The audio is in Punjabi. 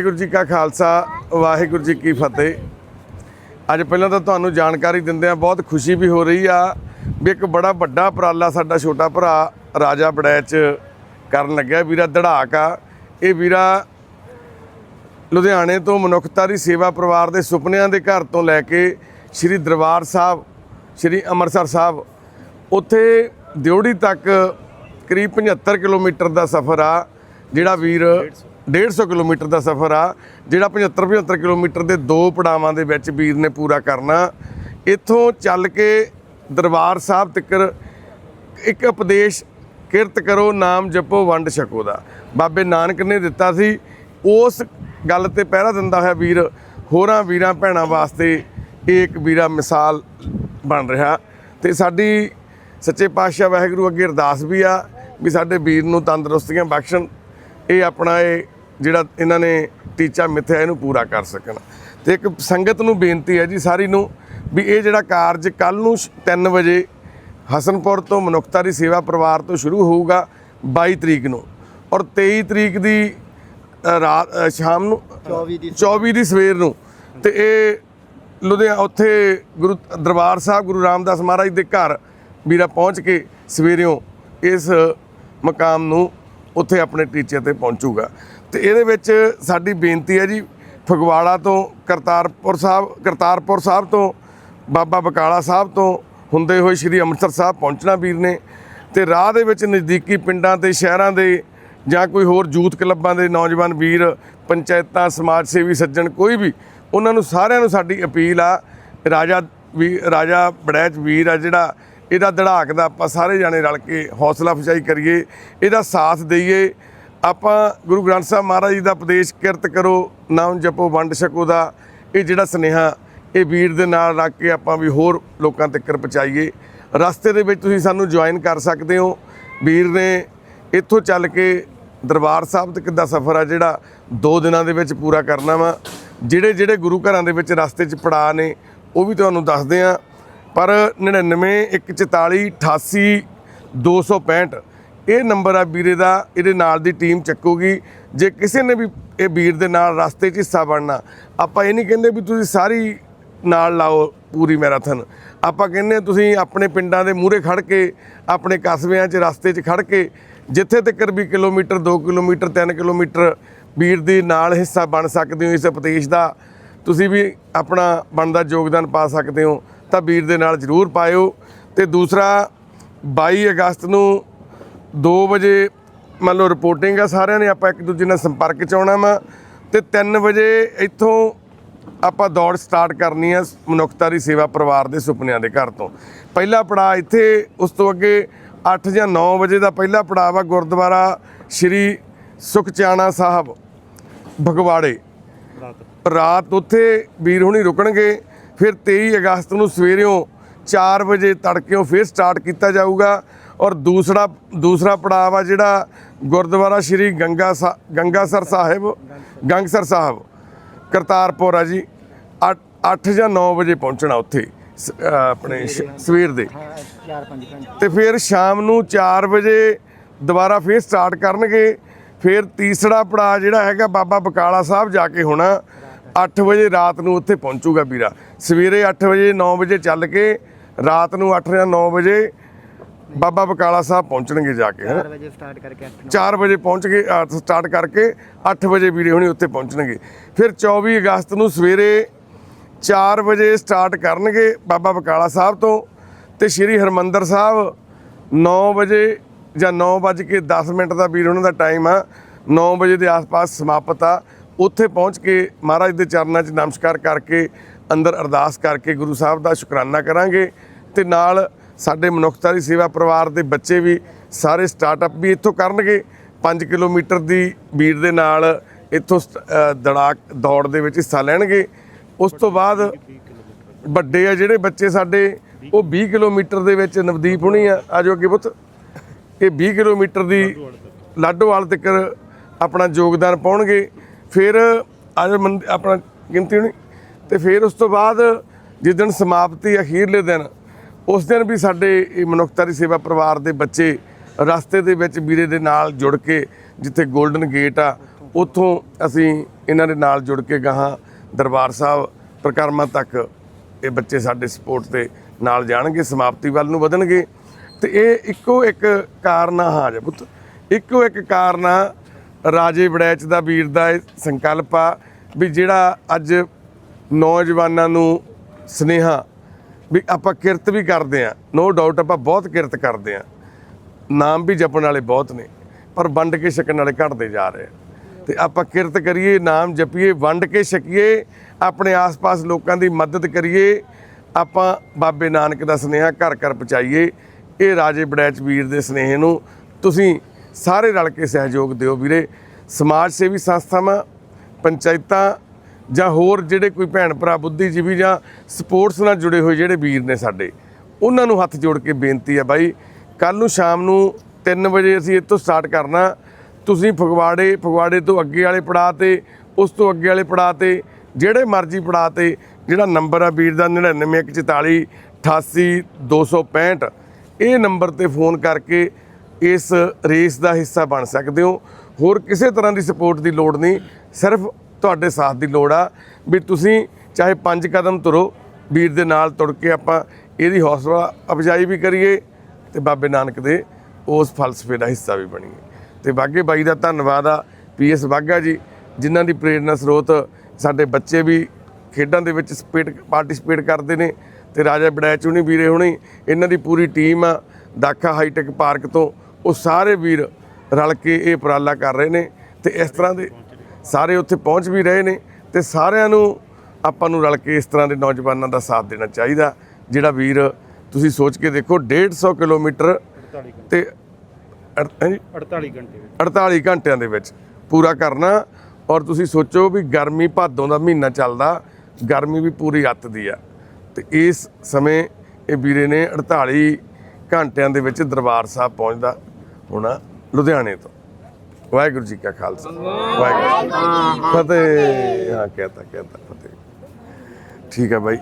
ਵਾਹਿਗੁਰੂ ਜੀ ਕਾ ਖਾਲਸਾ, ਵਾਹਿਗੁਰੂ ਜੀ ਕੀ ਫਤਿਹ। ਅੱਜ ਪਹਿਲਾਂ ਤਾਂ ਤੁਹਾਨੂੰ ਜਾਣਕਾਰੀ ਦਿੰਦੇ ਆ ਬਹੁਤ ਖੁਸ਼ੀ ਵੀ ਹੋ ਰਹੀ ਆ ਵੀ ਇੱਕ ਬੜਾ ਵੱਡਾ ਉਪਰਾਲਾ ਸਾਡਾ ਛੋਟਾ ਭਰਾ ਰਾਜਾ ਬੜੈਚ ਕਰਨ ਲੱਗਿਆ, ਵੀਰਾ ਦੜਾਕ ਆ। ਇਹ ਵੀਰਾ ਲੁਧਿਆਣੇ ਤੋਂ ਮਨੁੱਖਤਾ ਦੀ ਸੇਵਾ ਪਰਿਵਾਰ ਦੇ ਸੁਪਨਿਆਂ ਦੇ ਘਰ ਤੋਂ ਲੈ ਕੇ ਸ੍ਰੀ ਦਰਬਾਰ ਸਾਹਿਬ, ਸ੍ਰੀ ਅੰਮ੍ਰਿਤਸਰ ਸਾਹਿਬ, ਉੱਥੇ ਦਿਉੜੀ ਤੱਕ ਕਰੀਬ 75 ਕਿਲੋਮੀਟਰ ਦਾ ਸਫ਼ਰ ਆ, ਜਿਹੜਾ ਵੀਰ 150 ਕਿਲੋਮੀਟਰ ਦਾ ਸਫ਼ਰ ਆ, ਜਿਹੜਾ 75 75 ਕਿਲੋਮੀਟਰ ਦੇ ਦੋ ਪੜਾਵਾਂ ਦੇ ਵਿੱਚ ਵੀਰ ਨੇ ਪੂਰਾ ਕਰਨਾ। ਇੱਥੋਂ ਚੱਲ ਕੇ ਦਰਬਾਰ ਸਾਹਿਬ ਤੱਕਰ ਇੱਕ ਉਪਦੇਸ਼ ਕਿਰਤ ਕਰੋ, ਨਾਮ ਜਪੋ, ਵੰਡ ਛਕੋ ਦਾ। ਬਾਬੇ ਨਾਨਕ ਨੇ ਦਿੱਤਾ ਸੀ। ਉਸ ਗੱਲ ਤੇ ਪਹਿਰਾ ਦਿੰਦਾ ਹੋਇਆ ਵੀਰ, ਹੋਰਾਂ ਵੀਰਾਂ ਭੈਣਾਂ ਵਾਸਤੇ ਇਹ ਇੱਕ ਵੀਰਾ ਮਿਸਾਲ ਬਣ ਰਿਹਾ। ਤੇ ਸਾਡੀ ਸੱਚੇ ਪਾਤਸ਼ਾਹ ਵਾਹਿਗੁਰੂ ਅੱਗੇ ਅਰਦਾਸ ਵੀ ਆ ਵੀ ਸਾਡੇ ਵੀਰ ਨੂੰ ਤੰਦਰੁਸਤੀਆਂ ਬਖਸ਼ਣ। ਇਹ ਆਪਣਾ ਇਹ ਜਿਹੜਾ ਇਹਨਾਂ ਨੇ ਟੀਚਾ ਮਿੱਥਿਆ ਇਹਨੂੰ ਪੂਰਾ ਕਰ ਸਕਣ। ਤੇ ਇੱਕ ਸੰਗਤ ਨੂੰ ਬੇਨਤੀ ਹੈ ਜੀ ਸਾਰੀ ਨੂੰ ਵੀ ਇਹ ਜਿਹੜਾ ਕਾਰਜ ਕੱਲ ਨੂੰ 3 ਵਜੇ ਹਸਨਪੁਰ ਤੋਂ ਮਨੁੱਖਤਾ ਦੀ ਸੇਵਾ ਪਰਿਵਾਰ ਤੋਂ ਸ਼ੁਰੂ ਹੋਊਗਾ 22 ਤਰੀਕ ਨੂੰ। ਔਰ 23 ਤਰੀਕ ਦੀ ਰਾਤ ਸ਼ਾਮ ਨੂੰ 24 ਦੀ 24 ਦੀ ਸਵੇਰ ਨੂੰ। ਤੇ ਇਹ ਲੁਧਿਆਣਾ ਉੱਥੇ ਗੁਰੂ ਦਰਬਾਰ ਸਾਹਿਬ ਗੁਰੂ ਰਾਮਦਾਸ ਮਹਾਰਾਜ ਦੇ ਘਰ ਵੀਰਾ ਪਹੁੰਚ ਕੇ ਸਵੇਰਿਓਂ ਇਸ ਮਕਾਮ ਨੂੰ ਉੱਥੇ ਆਪਣੇ ਟੀਚੇ ਤੇ ਪਹੁੰਚੂਗਾ। ਤੇ ਇਹਦੇ ਵਿੱਚ ਸਾਡੀ ਬੇਨਤੀ ਹੈ ਜੀ, ਫਗਵਾੜਾ ਤੋਂ ਕਰਤਾਰਪੁਰ ਸਾਹਿਬ ਕਰਤਾਰਪੁਰ ਸਾਹਿਬ ਤੋਂ, ਬਾਬਾ ਬਕਾਲਾ ਸਾਹਿਬ ਤੋਂ ਹੁੰਦੇ ਹੋਏ ਸ੍ਰੀ ਅੰਮ੍ਰਿਤਸਰ ਸਾਹਿਬ ਪਹੁੰਚਣਾ ਵੀਰ ਨੇ। ਤੇ ਰਾਹ ਦੇ ਵਿੱਚ ਨਜ਼ਦੀਕੀ ਪਿੰਡਾਂ ਤੇ ਸ਼ਹਿਰਾਂ ਦੇ ਜਾਂ ਕੋਈ ਹੋਰ ਯੂਥ ਕਲੱਬਾਂ ਦੇ ਨੌਜਵਾਨ ਵੀਰ, ਪੰਚਾਇਤਾਂ, ਸਮਾਜ ਸੇਵੀ ਸੱਜਣ, ਕੋਈ ਵੀ, ਉਹਨਾਂ ਨੂੰ ਸਾਰਿਆਂ ਨੂੰ ਸਾਡੀ ਅਪੀਲ ਆ। ਰਾਜਾ ਵੀ, ਰਾਜਾ ਬੜੈਚ ਵੀਰ ਆ ਜਿਹੜਾ ਇਹਦਾ ਦੜਾਕ ਦਾ ਆਪਾਂ ਸਾਰੇ ਜਾਣੇ ਰਲ ਕੇ ਹੌਸਲਾ ਅਫਜ਼ਾਈ ਕਰੀਏ, ਇਹਦਾ ਸਾਥ ਦਈਏ। ਆਪਾਂ ਗੁਰੂ ਗ੍ਰੰਥ ਸਾਹਿਬ ਮਹਾਰਾਜ ਜੀ ਦਾ ਉਪਦੇਸ਼ ਕਿਰਤ ਕਰੋ, ਨਾਮ ਜਪੋ, ਵੰਡ ਛਕੋ ਦਾ। ਇਹ ਜਿਹੜਾ ਸੁਨੇਹਾ, ਇਹ ਵੀਰ ਦੇ ਨਾਲ ਰੱਖ ਕੇ ਆਪਾਂ ਵੀ ਹੋਰ ਲੋਕਾਂ ਤੱਕ ਪਹੁੰਚਾਈਏ। ਰਸਤੇ ਦੇ ਵਿੱਚ ਤੁਸੀਂ ਸਾਨੂੰ ਜੁਆਇਨ ਕਰ ਸਕਦੇ ਹੋ। ਵੀਰ ਨੇ ਇੱਥੋਂ ਚੱਲ ਕੇ ਦਰਬਾਰ ਸਾਹਿਬ ਤੱਕ ਦਾ ਸਫ਼ਰ ਆ ਜਿਹੜਾ 2 ਦਿਨਾਂ ਦੇ ਵਿੱਚ ਪੂਰਾ ਕਰਨਾ ਵਾ। ਜਿਹੜੇ ਜਿਹੜੇ ਗੁਰੂ ਘਰਾਂ ਦੇ ਵਿੱਚ ਰਸਤੇ 'ਚ ਪੜਾਅ ਨੇ, ਉਹ ਵੀ ਤੁਹਾਨੂੰ ਦੱਸਦੇ ਆ। ਪਰ 99 144 88 265 ਇਹ ਨੰਬਰ ਆ ਵੀਰੇ ਦਾ, ਇਹਦੇ ਨਾਲ ਦੀ ਟੀਮ ਚੱਕੂਗੀ। ਜੇ ਕਿਸੇ ਨੇ ਵੀ ਇਹ ਵੀਰ ਦੇ ਨਾਲ ਰਸਤੇ 'ਚ ਹਿੱਸਾ ਬਣਨਾ, ਆਪਾਂ ਇਹ ਨਹੀਂ ਕਹਿੰਦੇ ਵੀ ਤੁਸੀਂ ਸਾਰੀ ਨਾਲ ਲਾਓ ਪੂਰੀ ਮੈਰਾਥਨ। ਆਪਾਂ ਕਹਿੰਦੇ ਤੁਸੀਂ ਆਪਣੇ ਪਿੰਡਾਂ ਦੇ ਮੂਹਰੇ ਖੜ ਕੇ, ਆਪਣੇ ਕਸਬਿਆਂ 'ਚ ਰਸਤੇ 'ਚ ਖੜ ਕੇ, ਜਿੱਥੇ ਤੱਕ ਵੀ ਕਿਲੋਮੀਟਰ 2 ਕਿਲੋਮੀਟਰ 3 ਕਿਲੋਮੀਟਰ ਵੀਰ ਦੇ ਨਾਲ ਹਿੱਸਾ ਬਣ ਸਕਦੇ ਹੋ ਇਸ ਉਪਦੇਸ਼ ਦਾ, ਤੁਸੀਂ ਵੀ ਆਪਣਾ ਬਣਦਾ ਯੋਗਦਾਨ ਪਾ ਸਕਦੇ ਹੋ। ਤਾਂ ਵੀਰ ਦੇ ਨਾਲ ਜ਼ਰੂਰ ਪਾਇਓ। ਤੇ ਦੂਸਰਾ 22 ਅਗਸਤ ਨੂੰ 2 ਵਜੇ ਮੰਨ ਲਓ ਰਿਪੋਰਟਿੰਗ ਆ ਸਾਰਿਆਂ ਨੇ ਆਪਾਂ ਇੱਕ ਦੂਜੇ ਨਾਲ ਸੰਪਰਕ ਚ ਆਉਣਾ ਵਾ। ਤੇ 3 ਵਜੇ ਇੱਥੋਂ ਆਪਾਂ ਦੌੜ ਸਟਾਰਟ ਕਰਨੀ ਆ ਮਨੁੱਖਤਾ ਦੀ ਸੇਵਾ ਪਰਿਵਾਰ ਦੇ ਸੁਪਨਿਆਂ ਦੇ ਘਰ ਤੋਂ। ਪਹਿਲਾ ਪੜਾਅ ਇੱਥੇ ਉਸ ਤੋਂ ਅੱਗੇ 8 ਜਾਂ 9 ਵਜੇ ਦਾ ਪਹਿਲਾ ਪੜਾਅ ਵਾ ਗੁਰਦੁਆਰਾ ਸ਼੍ਰੀ ਸੁਖਚਾਣਾ ਸਾਹਿਬ ਭਗਵਾੜੇ। ਰਾਤ। ਉੱਥੇ ਵੀਰ ਹੁਣੀ ਰੁਕਣਗੇ। ਫਿਰ 23 ਅਗਸਤ ਨੂੰ ਸਵੇਰਿਓਂ 4 ਵਜੇ ਤੜਕਿਓਂ ਫਿਰ ਸਟਾਰਟ ਕੀਤਾ ਜਾਊਗਾ ਔਰ ਦੂਸਰਾ ਦੂਸਰਾ ਪੜਾਅ ਆ ਜਿਹੜਾ ਗੁਰਦੁਆਰਾ ਸ਼੍ਰੀ ਗੰਗਾ ਸਾ- ਗੰਗਾਸਰ ਸਾਹਿਬ, ਗੰਗਸਰ ਸਾਹਿਬ, ਕਰਤਾਰਪੁਰ ਆ ਜੀ 8 ਜਾਂ 9 ਵਜੇ ਪਹੁੰਚਣਾ ਉੱਥੇ, ਸ- ਆਪਣੇ ਸਵੇਰ ਦੇ। 4-5 ਤੇ ਫਿਰ ਸ਼ਾਮ ਨੂੰ 4 ਵਜੇ ਦੁਬਾਰਾ ਫਿਰ ਸਟਾਰਟ ਕਰਨਗੇ। ਫਿਰ ਤੀਸਰਾ ਪੜਾਅ ਜਿਹੜਾ ਹੈਗਾ ਬਾਬਾ ਬਕਾਲਾ ਸਾਹਿਬ ਜਾ ਕੇ ਹੋਣਾ। 8 ਵਜੇ ਰਾਤ ਨੂੰ ਉੱਥੇ ਪਹੁੰਚੂਗਾ ਵੀਰਾ। ਸਵੇਰੇ 8 ਵਜੇ 9 ਵਜੇ ਚੱਲ ਕੇ ਰਾਤ ਨੂੰ 8 ਜਾਂ 9 ਵਜੇ ਬਾਬਾ ਬਕਾਲਾ ਸਾਹਿਬ ਪਹੁੰਚਣਗੇ ਜਾ ਕੇ ਹੈਂ 4 ਵਜੇ ਸਟਾਰਟ ਕਰਕੇ 8 4 ਵਜੇ ਪਹੁੰਚ ਗਏ ਸਟਾਰਟ ਕਰਕੇ 8 ਵਜੇ ਵੀਰੇ ਹੁਣੀ ਉੱਥੇ ਪਹੁੰਚਣਗੇ। ਫਿਰ 24 ਅਗਸਤ ਨੂੰ ਸਵੇਰੇ 4 ਵਜੇ ਸਟਾਰਟ ਕਰਨਗੇ ਬਾਬਾ ਬਕਾਲਾ ਸਾਹਿਬ ਤੋਂ ਤੇ ਸ਼੍ਰੀ ਹਰਮੰਦਰ ਸਾਹਿਬ। 9 ਵਜੇ ਜਾਂ 9 ਵੱਜ ਕੇ 10 ਮਿੰਟ ਦਾ ਵੀਰ ਉਹਨਾਂ ਦਾ ਟਾਈਮ ਆ। 9 ਵਜੇ ਦੇ ਆਸ-ਪਾਸ ਸਮਾਪਤ ਆ। ਉੱਥੇ ਪਹੁੰਚ ਕੇ ਮਹਾਰਾਜ ਦੇ ਚਰਨਾਂ 'ਚ ਨਮਸਕਾਰ ਕਰਕੇ ਅੰਦਰ ਅਰਦਾਸ ਕਰਕੇ ਗੁਰੂ ਸਾਹਿਬ ਦਾ ਸ਼ੁਕਰਾਨਾ ਕਰਾਂਗੇ ਤੇ ਨਾਲ ਸਾਡੇ ਮਨੁੱਖਤਾ ਦੀ ਸੇਵਾ ਪਰਿਵਾਰ ਦੇ ਬੱਚੇ ਵੀ ਸਾਰੇ ਸਟਾਰਟਅਪ ਵੀ ਇੱਥੋਂ ਕਰਨਗੇ। 5 ਕਿਲੋਮੀਟਰ ਦੀ ਵੀਰ ਦੇ ਨਾਲ ਇੱਥੋਂ ਦੜਾਕ ਦੌੜ ਦੇ ਵਿੱਚ ਹਿੱਸਾ ਲੈਣਗੇ। ਉਸ ਤੋਂ ਬਾਅਦ ਵੱਡੇ ਆ ਜਿਹੜੇ ਬੱਚੇ ਸਾਡੇ ਉਹ 20 ਕਿਲੋਮੀਟਰ ਦੇ ਵਿੱਚ ਨਵਦੀਪ ਹੁਣੀ ਆ। ਆਜੋ ਅੱਗੇ ਪੁੱਤ। ਇਹ 20 ਕਿਲੋਮੀਟਰ ਦੀ ਲਾਡੋਵਾਲ ਤੱਕ ਆਪਣਾ ਯੋਗਦਾਨ ਪਾਉਣਗੇ। ਫਿਰ ਅੱਜ ਆਪਣਾ ਗਿਣਤੀ ਹੋਣੀ, ਤੇ ਫਿਰ ਉਸ ਤੋਂ ਬਾਅਦ ਜਿਸ ਦਿਨ ਸਮਾਪਤੀ ਅਖੀਰਲੇ ਦਿਨ, ਉਸ ਦਿਨ ਵੀ ਸਾਡੇ ਇਹ ਮਨੁੱਖਤਾ ਦੀ ਸੇਵਾ ਪਰਿਵਾਰ ਦੇ ਬੱਚੇ ਰਸਤੇ ਦੇ ਵਿੱਚ ਵੀਰੇ ਦੇ ਨਾਲ ਜੁੜ ਕੇ ਜਿੱਥੇ 골ਡਨ ਗੇਟ ਆ, ਉੱਥੋਂ ਅਸੀਂ ਇਹਨਾਂ ਦੇ ਨਾਲ ਜੁੜ ਕੇ ਗਾਹਾਂ ਦਰਬਾਰ ਸਾਹਿਬ ਪ੍ਰਕਰਮਾਂ ਤੱਕ ਇਹ ਬੱਚੇ ਸਾਡੇ ਸਪੋਰਟ ਤੇ ਨਾਲ ਜਾਣਗੇ, ਸਮਾਪਤੀ ਵੱਲ ਨੂੰ ਵਧਣਗੇ। ਤੇ ਇਹ ਇੱਕੋ ਇੱਕ ਕਾਰਨ ਆ ਹਾਂ ਜੇ ਪੁੱਤ। ਇੱਕੋ ਇੱਕ ਕਾਰਨ ਆ ਰਾਜੇ ਵੜੈਚ ਦਾ ਵੀਰ ਦਾ ਇਹ ਸੰਕਲਪ ਆ ਵੀ ਜਿਹੜਾ ਅੱਜ ਨੌਜਵਾਨਾਂ ਨੂੰ ਸਨੇਹਾ ਵੀ ਆਪਾਂ ਕਿਰਤ ਵੀ ਕਰਦੇ ਆ ਨੋ ਡਾਊਟ ਆਪਾਂ ਬਹੁਤ ਕਿਰਤ ਕਰਦੇ ਆ ਨਾਮ ਵੀ ਜਪਣ ਵਾਲੇ ਬਹੁਤ ਨੇ, ਪਰ ਵੰਡ ਕੇ ਛਕਣ ਵਾਲੇ ਘਟਦੇ ਜਾ ਰਹੇ ਆ। ਤੇ ਆਪਾਂ ਕਿਰਤ ਕਰੀਏ, ਨਾਮ ਜਪੀਏ, ਵੰਡ ਕੇ ਛਕੀਏ, ਆਪਣੇ ਆਸ-ਪਾਸ ਲੋਕਾਂ ਦੀ ਮਦਦ ਕਰੀਏ, ਆਪਾਂ ਬਾਬੇ ਨਾਨਕ ਦਾ ਸੁਨੇਹਾ ਘਰ ਘਰ ਪਹੁੰਚਾਈਏ। ਇਹ ਰਾਜੇ ਬੜੈਚ ਵੀਰ ਦੇ ਸੁਨੇਹੇ ਨੂੰ ਤੁਸੀਂ ਸਾਰੇ ਰਲ ਕੇ ਸਹਿਯੋਗ ਦਿਓ ਵੀਰੇ। ਸਮਾਜ ਸੇਵੀ ਸੰਸਥਾਵਾਂ, ਪੰਚਾਇਤਾਂ ਜਾਂ ਹੋਰ ਜਿਹੜੇ ਕੋਈ ਭੈਣ ਭਰਾ, ਬੁੱਧੀਜੀਵੀ ਜਾਂ ਸਪੋਰਟਸ ਨਾਲ ਜੁੜੇ ਹੋਏ ਜਿਹੜੇ ਵੀਰ ਨੇ ਸਾਡੇ, ਉਹਨਾਂ ਨੂੰ ਹੱਥ ਜੋੜ ਕੇ ਬੇਨਤੀ ਹੈ ਬਾਈ ਕੱਲ ਨੂੰ ਸ਼ਾਮ ਨੂੰ 3 ਵਜੇ ਅਸੀਂ ਇੱਥੋਂ ਸਟਾਰਟ ਕਰਨਾ। ਤੁਸੀਂ ਫਗਵਾੜੇ ਫਗਵਾੜੇ ਤੋਂ ਅੱਗੇ ਵਾਲੇ ਪੜਾਅ ਤੇ, ਉਸ ਤੋਂ ਅੱਗੇ ਵਾਲੇ ਪੜਾਅ ਤੇ, ਜਿਹੜੇ ਮਰਜ਼ੀ ਪੜਾਅ ਤੇ, ਜਿਹੜਾ ਨੰਬਰ ਆ ਵੀਰ ਦਾ 99144 88265 ਇਹ ਨੰਬਰ ਤੇ ਫੋਨ ਕਰਕੇ ਇਸ ਰੇਸ ਦਾ ਹਿੱਸਾ ਬਣ ਸਕਦੇ ਹੋ। ਹੋਰ ਕਿਸੇ ਤਰ੍ਹਾਂ ਦੀ ਸਪੋਰਟ ਦੀ ਲੋੜ ਨਹੀਂ, ਸਿਰਫ ਤੁਹਾਡੇ ਸਾਥ ਦੀ ਲੋੜ ਆ ਵੀ ਤੁਸੀਂ ਚਾਹੇ ਪੰਜ ਕਦਮ ਤੁਰੋ, ਵੀਰ ਦੇ ਨਾਲ ਤੁਰ ਕੇ ਆਪਾਂ ਇਹਦੀ ਹੌਸਲਾ ਅਫਜ਼ਾਈ ਵੀ ਕਰੀਏ ਤੇ ਬਾਬੇ ਨਾਨਕ ਦੇ ਉਸ ਫਲਸਫੇ ਦਾ ਹਿੱਸਾ ਵੀ ਬਣੀਏ। ਤੇ ਬਾਗੇ ਬਾਈ ਦਾ ਧੰਨਵਾਦ ਆ ਪੀਐਸ ਬਾਗਾ ਜੀ, ਜਿਨ੍ਹਾਂ ਦੀ ਪ੍ਰੇਰਨਾ ਸਰੋਤ ਸਾਡੇ ਬੱਚੇ ਵੀ ਖੇਡਾਂ ਦੇ ਵਿੱਚ ਸਪੇਟ ਪਾਰਟਿਸਿਪੇਟ ਕਰਦੇ ਨੇ ਤੇ ਰਾਜਾ ਬੜੈਚ ਹੁਣੀ ਵੀਰੇ ਹੁਣੀ, ਇਹਨਾਂ ਦੀ ਪੂਰੀ ਟੀਮ ਆ, ਦਾਖਾ ਹਾਈਟੈਕ ਪਾਰਕ ਤੋਂ ਉਹ ਸਾਰੇ ਵੀਰ ਰਲ ਕੇ ਇਹ ਉਪਰਾਲਾ ਕਰ ਰਹੇ ਨੇ ਤੇ ਇਸ ਤਰ੍ਹਾਂ ਦੇ ਸਾਰੇ ਉੱਥੇ ਪਹੁੰਚ ਵੀ ਰਹੇ ਨੇ ਤੇ ਸਾਰਿਆਂ ਨੂੰ ਆਪਾਂ ਨੂੰ ਰਲ ਕੇ ਇਸ ਤਰ੍ਹਾਂ ਦੇ ਨੌਜਵਾਨਾਂ ਦਾ ਸਾਥ ਦੇਣਾ ਚਾਹੀਦਾ ਜਿਹੜਾ ਵੀਰ ਤੁਸੀਂ ਸੋਚ ਕੇ ਦੇਖੋ 150 ਕਿਲੋਮੀਟਰ 48 ਘੰਟੇ ਤੇ ਅੜ- ਹੈਂਜੀ? 48 ਘੰਟੇ 48 ਘੰਟਿਆਂ ਦੇ ਵਿੱਚ ਪੂਰਾ ਕਰਨਾ ਔਰ ਤੁਸੀਂ ਸੋਚੋ ਵੀ ਗਰਮੀ ਭਾਦੋਂ ਦਾ ਮਹੀਨਾ ਚੱਲਦਾ ਗਰਮੀ ਵੀ ਪੂਰੀ ਅੱਤ ਦੀ ਆ। ਤੇ ਇਸ ਸਮੇਂ ਇਹ ਵੀਰੇ ਨੇ 48 ਘੰਟਿਆਂ ਦੇ ਵਿੱਚ ਦਰਬਾਰ ਸਾਹਿਬ ਪਹੁੰਚਦਾ। ਹੋਣਾ ਲੁਧਿਆਣੇ ਤੋਂ। ਵਾਹਿਗੁਰੂ ਜੀ ਕਾ ਖਾਲਸਾ। ਵਾਹਿਗੁਰੂ ਫਤਿਹ। ਹਾਂ, ਕਹਤਾ ਕਹਤਾ, ਫਤਿਹ। ਠੀਕ ਹੈ ਬਾਈ।